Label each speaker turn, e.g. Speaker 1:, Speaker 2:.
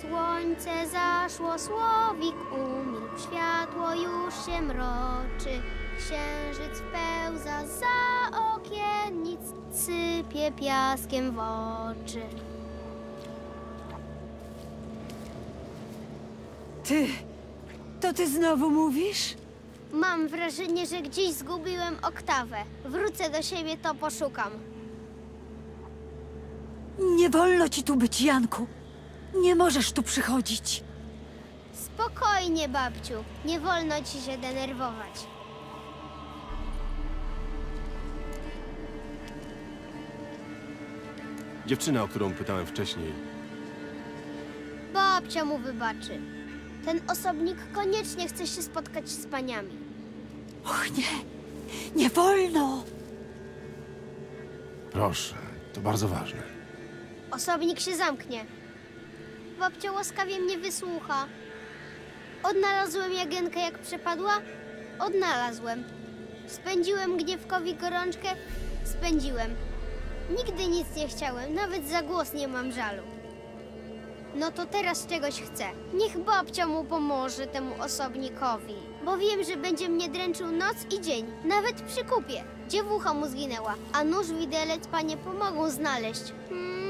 Speaker 1: Słońce zaszło, słowik umilkł, światło już się mroczy. Księżyc pełza za okiennic, sypie piaskiem w oczy.
Speaker 2: Ty, to ty znowu mówisz?
Speaker 1: Mam wrażenie, że gdzieś zgubiłem oktawę. Wrócę do siebie, to poszukam.
Speaker 2: Nie wolno ci tu być, Janku. Nie możesz tu przychodzić.
Speaker 1: Spokojnie, babciu. Nie wolno ci się denerwować.
Speaker 3: Dziewczyna, o którą pytałem wcześniej.
Speaker 1: Babcia mu wybaczy. Ten osobnik koniecznie chce się spotkać z paniami.
Speaker 2: Och nie, nie wolno.
Speaker 3: Proszę, to bardzo ważne.
Speaker 1: Osobnik się zamknie. Babcia łaskawie mnie wysłucha. Odnalazłem Jagienkę jak przepadła? Odnalazłem. Spędziłem gniewkowi gorączkę? Spędziłem. Nigdy nic nie chciałem, nawet za głos nie mam żalu. No to teraz czegoś chcę. Niech babcia mu pomoże temu osobnikowi. Bo wiem, że będzie mnie dręczył noc i dzień, nawet przy kupie. Dziewucha mu zginęła, a nóż widelec panie pomogą znaleźć. Hmm?